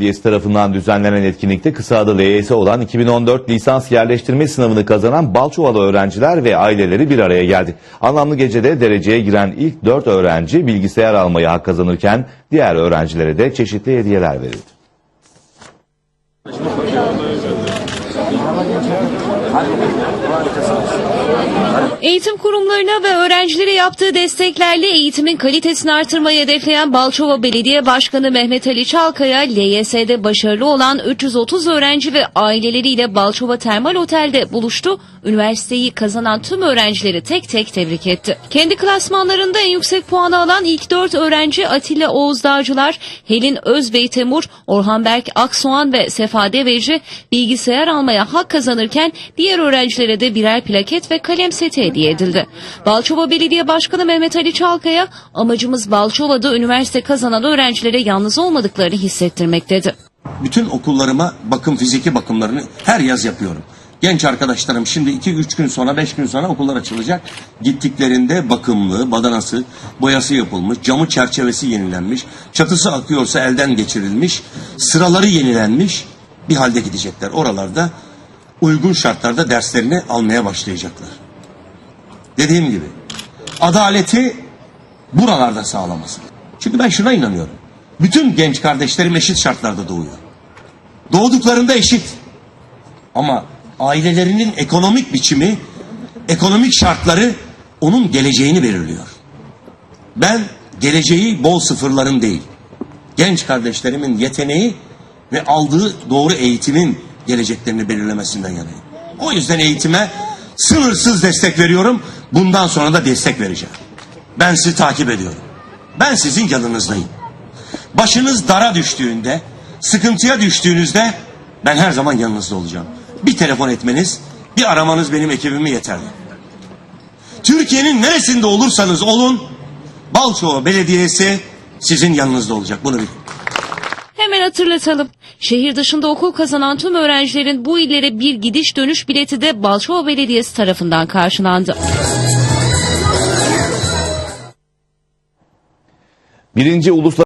Belediyesi tarafından düzenlenen etkinlikte kısa adı LYS olan 2014 lisans yerleştirme sınavını kazanan Balçovalı öğrenciler ve aileleri bir araya geldi. Anlamlı gecede dereceye giren ilk 4 öğrenci bilgisayar almayı hak kazanırken diğer öğrencilere de çeşitli hediyeler verildi. Eğitim kurumlarına ve öğrencilere yaptığı desteklerle eğitimin kalitesini artırmayı hedefleyen Balçova Belediye Başkanı Mehmet Ali Çalkaya, LYS'de başarılı olan 330 öğrenci ve aileleriyle Balçova Termal Otel'de buluştu. Üniversiteyi kazanan tüm öğrencileri tek tek tebrik etti. Kendi klasmanlarında en yüksek puanı alan ilk 4 öğrenci Atilla Oğuz Dağcılar, Helin Özbey Temur, Orhan Berk Aksoğan ve Sefa Deveci bilgisayar almaya hak kazanırken diğer öğrencilere de birer plaket ve kalem seti hediye edildi. Balçova Belediye Başkanı Mehmet Ali Çalkaya, amacımız Balçova'da üniversite kazanan öğrencilere yalnız olmadıklarını hissettirmek dedi. bütün okullarıma bakım fiziki bakımlarını her yaz yapıyorum. Genç arkadaşlarım şimdi 2-3 gün sonra 5 gün sonra okullar açılacak. Gittiklerinde bakımlı, badanası, boyası yapılmış, camı çerçevesi yenilenmiş, çatısı akıyorsa elden geçirilmiş, sıraları yenilenmiş bir halde gidecekler. Oralarda uygun şartlarda derslerini almaya başlayacaklar. Dediğim gibi adaleti buralarda sağlaması. Çünkü ben şuna inanıyorum. Bütün genç kardeşlerim eşit şartlarda doğuyor. Doğduklarında eşit. Ama ailelerinin ekonomik biçimi, ekonomik şartları onun geleceğini belirliyor. Ben geleceği bol sıfırların değil, genç kardeşlerimin yeteneği ve aldığı doğru eğitimin geleceklerini belirlemesinden yanayım. O yüzden eğitime sınırsız destek veriyorum. Bundan sonra da destek vereceğim. Ben sizi takip ediyorum. Ben sizin yanınızdayım. Başınız dara düştüğünde, sıkıntıya düştüğünüzde ben her zaman yanınızda olacağım. Bir telefon etmeniz, bir aramanız benim ekibime yeterli. Türkiye'nin neresinde olursanız olun, Balçova Belediyesi sizin yanınızda olacak. Bunu bilin. Hemen hatırlatalım. Şehir dışında okul kazanan tüm öğrencilerin bu illere bir gidiş dönüş bileti de Balçova Belediyesi tarafından karşılandı. Birinci Uluslararası